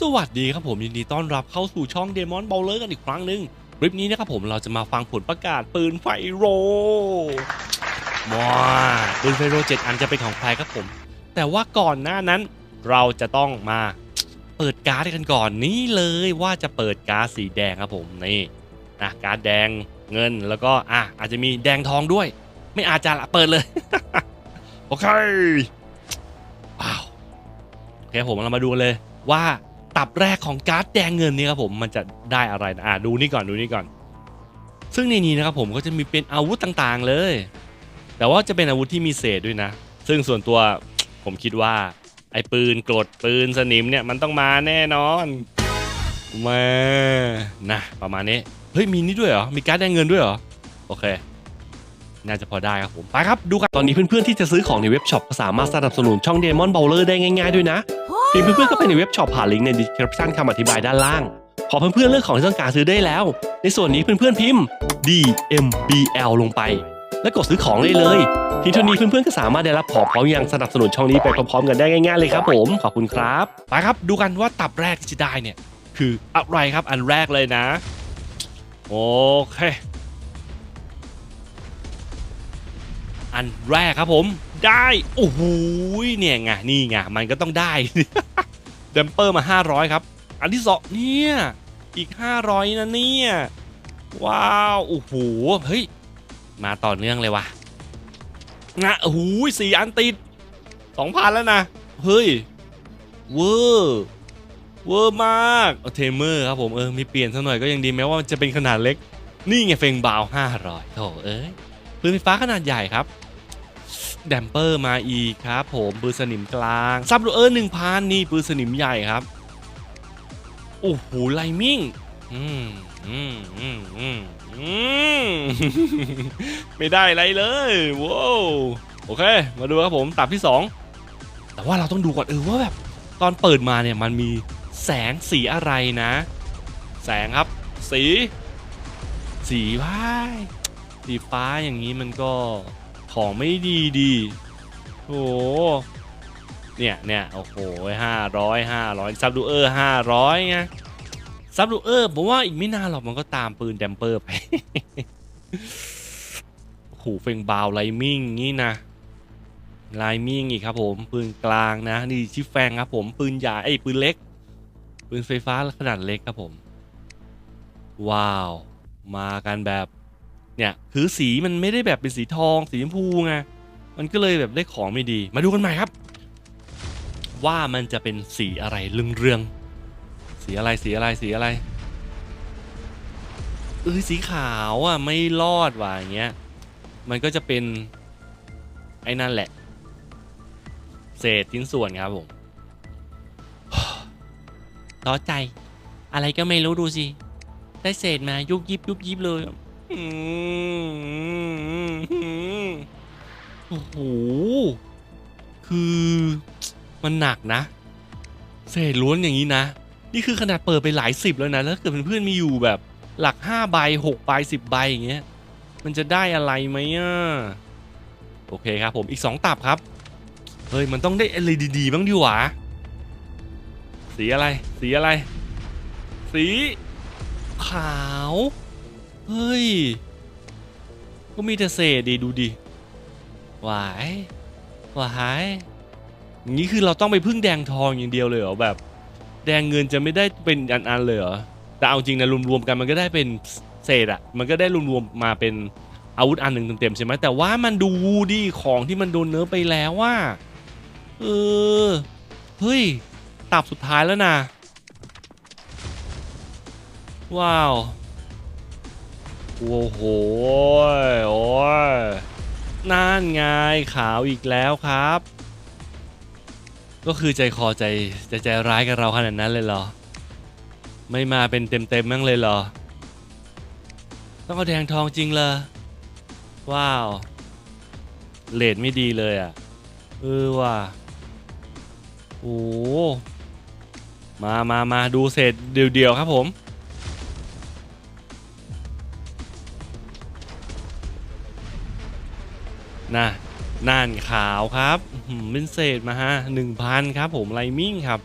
สวัสดีครับผมยินดีต้อนรับเข้าสู่ช่องเดมอนเบลเลอร์กันอีกครั้งหนึ่งคลิปนี้นะครับผมเราจะมาฟังผลประกาศปืนไฟโรว้าปืนไฟโรเจ็ดอันจะเป็นของใครครับผม แต่ว่าก่อนหน้านั้นเราจะต้องมาเปิดการ์ดกันก่อนนี่เลยว่าจะเปิดการ์ดสีแดงครับผมนี่นะการ์ดแดงเงินแล้วก็อะอาจจะมีแดงทองด้วย ไม่อาจจะละเปิดเลยโอเคว้าวโอเคผมเรามาดูกันเลยว่า ตับแรกของการ์ดแดงเงินนี่ครับผมมันจะได้อะไรนะอะดูนี่ก่อนดูนี่ก่อน ซึ่งในนี้นะครับผมก็จะมีเป็นอาวุธต่างๆเลย แต่ว่าจะเป็นอาวุธที่มีเศษด้วยนะ ซึ่งส่วนตัวผมคิดว่า ไอ้ปืนกรดปืนสนิมเนี่ยมันต้องมาแน่นอนมานะประมาณนี้เฮ้ยมีนี่ด้วยเหรอมีการ์ดแดงเงินด้วยเหรอโอเค น่าจะพอได้ครับผมไปครับดูกันตอนนี้เพื่อนๆที่จะซื้อของในเว็บช็อปก็สามารถสนับสนุนช่อง Demon Bowler ได้ง่ายๆด้วยนะเพียงเพื่อนๆก็ไปในเว็บช็อปผ่านลิงก์ใน description คำอธิบายด้านล่างพอเพื่อนๆเลือกของที่ต้องการซื้อได้แล้ว ในส่วนนี้เพื่อนๆพิมพ์ DMBL ลงไป แล้วกดซื้อของได้เลยเพียงเท่านี้เพื่อนๆก็สามารถได้รับของพร้อมยังสนับสนุนช่องนี้ไปพร้อมๆกันได้ง่ายๆเลยครับผมขอบคุณครับไปครับดูกันว่าตับแรกที่จะได้เนี่ยคืออะไรครับอันแรกเลยนะ โอเค อันแรกครับผมได้โอ้โหเนี่ยไงนี่ไงมันก็ต้องได้เดมเปอร์มา 500 ครับ อันที่สองเนี่ยอีก 500 นะเนี่ยว้าวโอ้โหเฮ้ยมาต่อเนื่องเลยว่ะนะโอ้โหสี่อันติด2,000แล้วนะ เฮ้ยเวอร์เวอร์มากเทมเมอร์ครับผมเออมีเปลี่ยนสักหน่อยก็ยังดีแม้ว่ามันจะเป็นขนาดเล็ก นี่ไงเฟงบาว500โถเอ้ยปืนไฟฟ้าขนาดใหญ่ครับ แดมเปอร์มาอีกครับผมปืนสนิมกลางซับดูเออร์หนึ่งพันนี่ปืนสนิมใหญ่ครับโอ้โหไลมิงไม่ได้อะไรเลยว้าวโอเค มาดูครับผมตับที่ 2 แต่ว่าเราต้องดูก่อนเออว่าแบบตอนเปิดมาเนี่ยมันมีแสงสีอะไรนะ แสงครับ สี สีว้ายสีฟ้าอย่างนี้มันก็ ของไม่ดีดีโอ้โหเนี่ยเนี่ยโอ้โหห้าร้อยห้าร้อยซับดูเออร์ห้าร้อยไงซับดูเออร์ผมว่าอีกไม่นานหรอกมันก็ตามปืนแดมเปอร์ไปโอ้โหเฟงบาวไลมิงงี้นะไลมิงอีกครับผมปืนกลางนะนี่ชิฟแฟงครับผมปืนใหญ่ไอ้ปืนเล็ก ปืนไฟฟ้าขนาดเล็กครับผม ว้าว มากันแบบ เนี่ยคือสีมันไม่ได้แบบเป็นสีทองสีชมพูไงมันก็เลยแบบได้ของไม่ดี มาดูกันใหม่ครับ ว่ามันจะเป็นสีอะไรเรื่องเรืองสีอะไรสีอะไรสีอะไรเออสีขาวอะไม่รอดว่ะอย่างเงี้ยมันก็จะเป็นไอ้นั่นแหละ เศษชิ้นส่วนครับผมท้อใจ อะไรก็ไม่รู้ดูสิ ได้เศษมายุบยิบยุบยิบเลย อืมโอ้โห คือมันหนักนะ เศษล้วนอย่างนี้นะ นี่คือขนาดเปิดไปหลายสิบแล้วนะ แล้วเกิดเพื่อนๆมีอยู่แบบหลัก5ใบ6ใบ10ใบอย่างเงี้ย มันจะได้อะไรไหมอะ โอเคครับผมอีก2ตับครับ เฮ้ย มันต้องได้อะไรดีๆบ้างดีหวะสีอะไร สีอะไร สี ขาว เฮ้ย ก็มีแต่เศษดีดูดิหวายหวายอย่างนี้คือเราต้องไปพึ่งแดงทองอย่างเดียวเลยเหรอแบบ แดงเงินจะไม่ได้เป็นอันๆเลยเหรอแต่เอาจริงนะรวมๆกันมันก็ได้เป็นเศษอะมันก็ได้รวมๆมาเป็นอาวุธอันหนึ่งเต็มๆใช่ไหมแต่ว่ามันดูดิของที่มันโดนเนื้อไปแล้วว่าเออเฮ้ยตับสุดท้ายแล้วนะว้าว โอ้โหโอ้ยนั่นไงขาวอีกแล้วครับ ก็คือใจคอใจใจใจร้ายกับเราขนาดนั้นเลยเหรอ ไม่มาเป็นเต็มเต็มมั่งเลยเหรอ ต้องเอาแดงทองจริงเลยว้าวเลดไม่ดีเลยอะเออว่ะโอ้มามามาดูเศษเดียวๆครับผม นะน่านขาวครับเป็นเศษมาฮะหนึ่งพันครับผมไลมิ่งครับ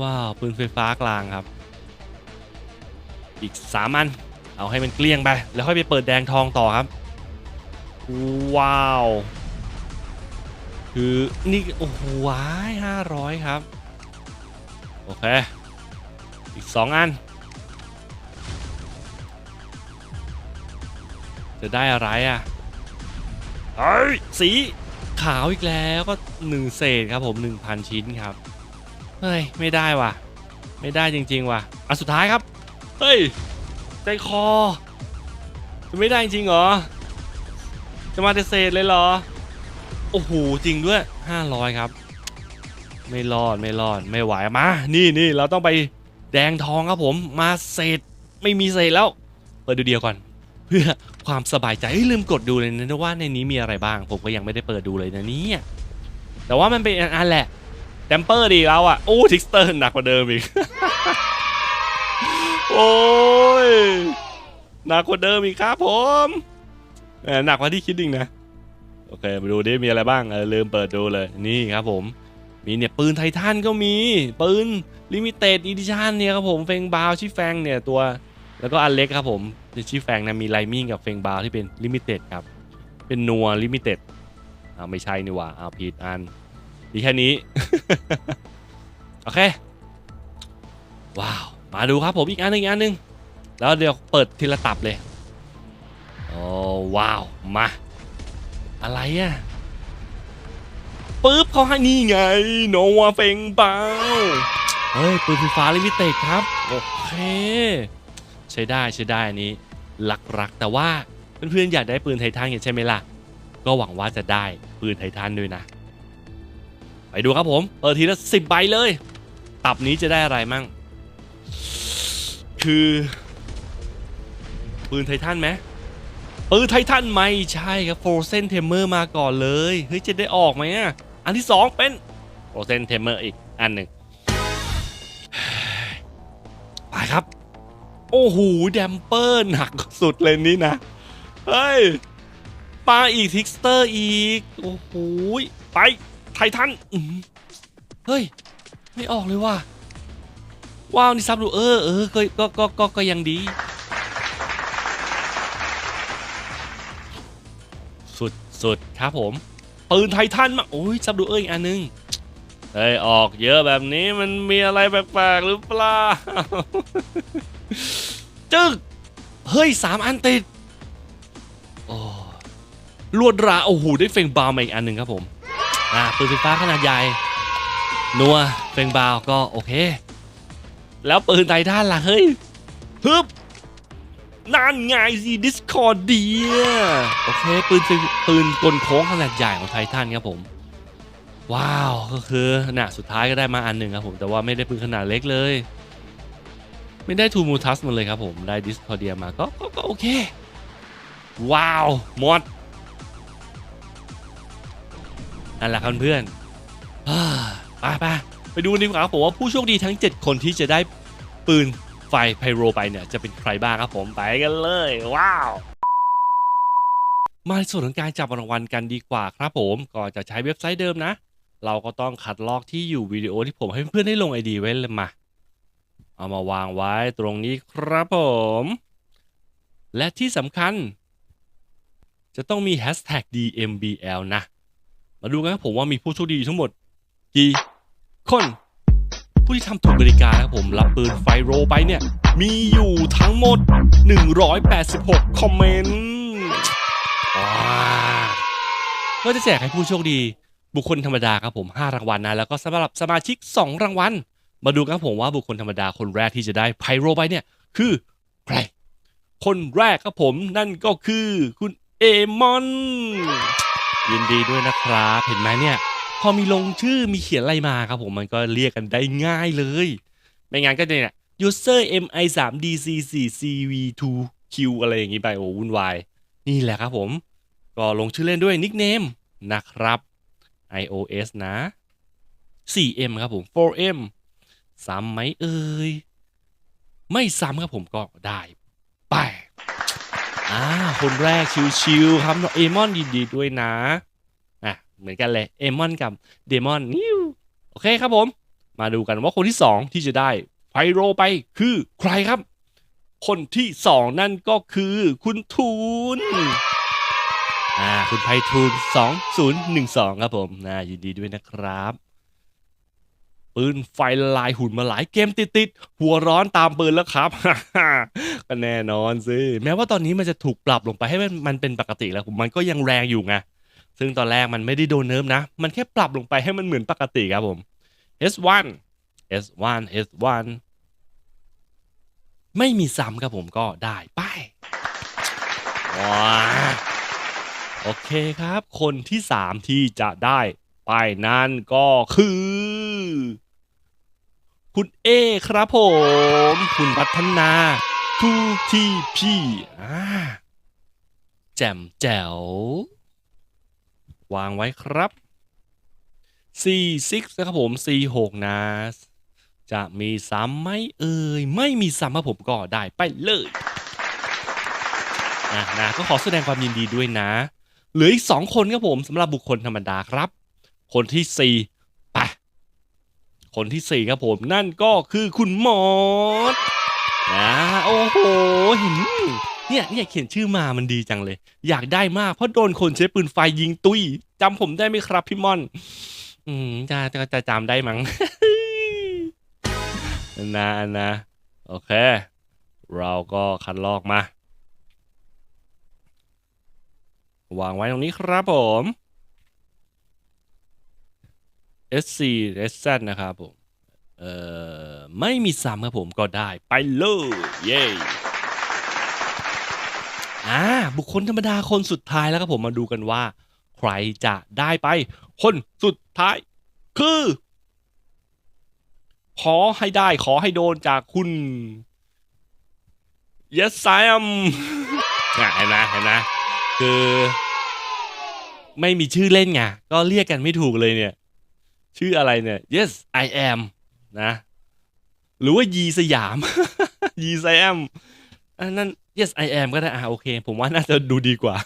ว้าวปืนไฟฟ้ากลางครับ อีกสามอัน เอาให้มันเกลี้ยงไป แล้วค่อยไปเปิดแดงทองต่อครับ ว้าว คือนี่ โอ้โหว้ายห้าร้อยครับ โอเค อีกสองอัน จะได้อะไรอะ เอ้ยสีขาวอีกแล้วก็หนึ่งเศษครับผม1,000ชิ้นครับเฮ้ยไม่ได้ว่ะ ไม่ได้จริง ๆ ว่ะอะสุดท้ายครับ เฮ้ยใจคอจะไม่ได้จริงเหรอ จะมาแต่เศษเลยเหรอ โอ้โหจริงด้วย500ครับ ไม่รอดไม่รอดไม่ไหวมา นี่นี่เราต้องไปแดงทองครับผมมาเศษไม่มีเศษแล้ว เปิดดูเดียวก่อน เพื่อความสบายใจลืมกดดูเลยนะว่าในนี้มีอะไรบ้าง ผมก็ยังไม่ได้เปิดดูเลยนะเนี่ยแต่ว่ามันเป็นอันแหละแดมเปอร์ดีเราอะโอ้ทิกสเตอร์หนักกว่าเดิมอีกโอ้ยหนักกว่าเดิมอีกครับผมหนักกว่าที่คิดจริงนะโอเคมาดูดิมีอะไรบ้างเออลืมเปิดดูเลยนี่ครับผมมีเนี่ยปืนไททันก็มีปืนลิมิเต็ดอีดิชันเนี่ยครับผมเฟงบาวชิแฟงเนี่ยตัว แล้วก็อันเล็กครับผม ชิแฟงนะมีไลมิ่งกับเฟงบาวที่เป็นลิมิเต็ดครับ เป็นนัวลิมิเต็ดอ่าไม่ใช่นี่ว่าเอาผิดอันดีแค่นี้ โอเค ว้าว มาดูครับผมอีกอันหนึงอีกอันหนึง แล้วเดี๋ยวเปิดทีละตับเลยโอ้ว้าว มา อะไรอะปึ๊บเขาให้นี่ไงโนวาเฟงเบาเฮ้ยปืนไฟฟ้าลิมิเต็ดครับ โอเค ใช้ได้ใช้ได้อันนี้ ลักรักแต่ว่าเพื่อนๆอยากได้ปืนไททันกันใช่ไหมล่ะ ก็หวังว่าจะได้ปืนไททันด้วยนะ ไปดูครับผม เปิดทีละสิบใบเลย ตับนี้จะได้อะไรมั่ง คือ ปืนไททันไหมปืนไททันไม่ใช่ครับโฟร์เซนเทมเมอร์มาก่อนเลย เฮ้ย จะได้ออกไหมอะ อันที่สองเป็นโฟร์เซนเทมเมอร์อีกอันหนึ่งไปครับ โอ้โหแดมเปอร์หนักสุดเลยนี่นะ เฮ้ยปาอีกทิกสเตอร์อีก โอ้โหไป ไททันเฮ้ย ไม่ออกเลยว่ะว้าว นี่ซับดูเออเออก็ก็ก็ก็ก็ยังดี สุดสุดครับผม ปืนไททันมา โอ้ยซับดูเอออีกอันนึงเฮ้ย ออกเยอะแบบนี้มันมีอะไรแปลกๆหรือเปล่า จึ๊กเฮ้ยสามอันติดโอ้ลวดราโอ้โหได้เฟงบาวมาอีกอันหนึ่งครับผมอ่าปืนไฟฟ้าขนาดใหญ่นัวเฟงบาวก็โอเค แล้วปืนไททันล่ะเฮ้ยฮึบนั่นไงสิดิสคอร์เดียโอเคปืนปืนกลโค้งขนาดใหญ่ของไททันครับผม ว้าวก็คือน่ะสุดท้ายก็ได้มาอันหนึ่งครับผมแต่ว่าไม่ได้ปืนขนาดเล็กเลย ไม่ได้ทูมูทัสมาเลยครับผม ได้ดิสคอเดียมาก็ก็ก็โอเค ว้าวหมดนั่นแหละครับเพื่อนๆอ่าไปไปไปดูดีกว่าผมว่าผู้โชคดีทั้ง 7 คนที่จะได้ปืนไฟไพโรไปเนี่ย จะเป็นใครบ้างครับผมไปกันเลย ว้าว มาในส่วนของการจับรางวัลกันดีกว่าครับผมก่อนจะใช้เว็บไซต์เดิมนะ เราก็ต้องคัดลอกที่อยู่วิดีโอที่ผมให้เพื่อนๆได้ลงไอดีไว้เลยมา เอามาวางไว้ตรงนี้ครับผม และที่สำคัญ จะต้องมี hashtag DMBL นะ มาดูกันครับผมว่ามีผู้โชคดีทั้งหมด กี่คนผู้ที่ทำถูกกติกานะครับผมรับปืนไฟโรไปเนี่ย มีอยู่ทั้งหมด 186 คอมเมนต์ว้าก็จะแจกให้ผู้โชคดี บุคคลธรรมดาครับผม 5 รางวัลนะ แล้วก็สำหรับสมาชิก 2 รางวัล มาดูกันครับผมว่าบุคคลธรรมดาคนแรกที่จะได้ไพโรไปเนี่ย คือใคร คนแรกครับผมนั่นก็คือคุณเอมอนยินดีด้วยนะครับเห็นไหมเนี่ย พอมีลงชื่อมีเขียนอะไรมาครับผมมันก็เรียกกันได้ง่ายเลย ไม่งั้นก็จะเนี่ย user mi 3 dc 4 cv 2 q อะไรอย่างนี้ไปโอ้วุ่นวาย นี่แหละครับผม ก็ลงชื่อเล่นด้วยนิกเนมนะครับ iOS นะ 4m ครับผม 4m ซ้ำไหมเอ่ยไม่ซ้ำครับผมก็ได้ไปอ่าคนแรกชิวๆครับเอมอนยินดีด้วยนะอะเหมือนกันเลยเอมอนกับเดมอนนิวโอเคครับผม มาดูกันว่าคนที่ 2 ที่จะได้ไพโรไปคือใครครับ คนที่ 2 นั่นก็คือคุณทูนอ่าคุณไพทูน2012 ครับผมนะยินดีด้วยนะครับ ปืนไฟลายหุ่นมาหลายเกมติดๆ หัวร้อนตามปืนแล้วครับ ก็แน่นอนสิ แม้ว่าตอนนี้มันจะถูกปรับลงไปให้มันมันเป็นปกติแล้วผมมันก็ยังแรงอยู่ไง ซึ่งตอนแรกมันไม่ได้โดนเนิร์ฟนะ มันแค่ปรับลงไปให้มันเหมือนปกติครับผม S1 S1 S1 ไม่มีซ้ำครับผมก็ได้ไปว้าโอเคครับ คนที่ 3 ที่จะได้ไปนั่นก็คือ คุณเอครับผม คุณพัฒนา 2TP อ่าแจ่มแจ๋ว วางไว้ครับ C6 นะครับผม C6 นะ จะมีซ้ำไหมเอ่ย ไม่มีซ้ำครับผมก็ได้ไปเลยนะนะก็ขอแสดงความยินดีด้วยนะ เหลืออีก 2 คนครับผมสำหรับบุคคลธรรมดาครับ คนที่ 4 คนที่ 4 ครับผมนั่นก็คือคุณมอสนะโอ้โหเห็นเนี่ยเนี่ยเขียนชื่อมามันดีจังเลย อยากได้มากเพราะโดนคนใช้ปืนไฟยิงตุยจำผมได้ไหมครับพี่มอน อืมจะจะจะจำได้มั้งนะนะโอเค เราก็คัดลอกมา วางไว้ตรงนี้ครับผม SC S นะครับผม เอ่อ ไม่มีซ้ำครับผมก็ได้ ไปเลยเย้อ่าบุคคลธรรมดาคนสุดท้ายแล้วครับผมมาดูกันว่า ใครจะได้ไป คนสุดท้าย คือ ขอให้ได้ ขอให้โดนจากคุณ Yes I am เห็นไหมเห็นไหมคือ ไม่มีชื่อเล่นไงก็เรียกกันไม่ถูกเลยเนี่ย ชื่ออะไรเนี่ย Yes I am นะ หรือว่ายีสยาม ยีไซแอมอันนั้น Yes I am ก็ได้อะโอเค ผมว่าน่าจะดูดีกว่า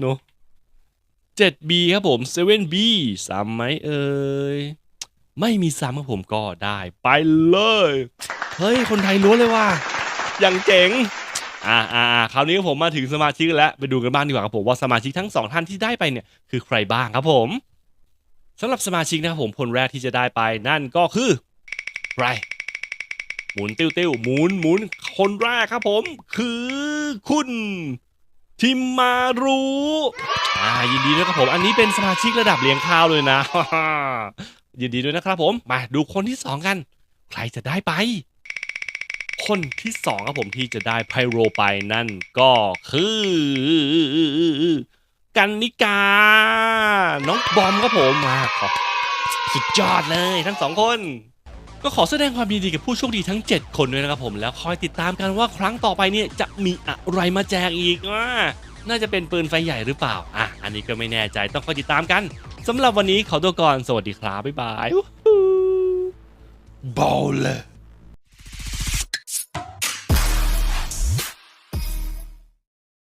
เนอะ 7B ครับผม 7B ซ้ำไหมเอ่ย ไม่มีซ้ำครับผมก็ได้ ไปเลย เฮ้ย คนไทยล้วนเลยว่าอย่างเจ๋งอ่าอ่าอ่าคราวนี้ผมมาถึงสมาชิกแล้ว ไปดูกันบ้างดีกว่าครับผมว่าสมาชิกทั้งสองท่านที่ได้ไปเนี่ย คือใครบ้างครับผม สำหรับสมาชิกนะครับผมคนแรกที่จะได้ไปนั่นก็คือใครหมุนติ้วติ้วหมุนหมุนคนแรกครับผมคือคุณทิมมารุอ่ายินดีด้วยครับผม อันนี้เป็นสมาชิกระดับเลี้ยงข้าวเลยนะยินดีด้วยนะครับผมมาดูคนที่สองกัน ใครจะได้ไป คนที่สองครับผมที่จะได้ไพโรไปนั่นก็คือ กันนิกา น้องบอมครับผมมาขอสุดยอดเลยทั้งสองคน ก็ขอแสดงความยินดีกับผู้โชคดีทั้ง 7 คนด้วยนะครับผมแล้วคอยติดตามกันว่าครั้งต่อไปเนี่ยจะมีอะไรมาแจกอีกว่าน่าจะเป็นปืนไฟใหญ่หรือเปล่าอะอันนี้ก็ไม่แน่ใจต้องคอยติดตามกันสำหรับวันนี้ขอตัวก่อนสวัสดีครับบ๊ายบายบอลเลย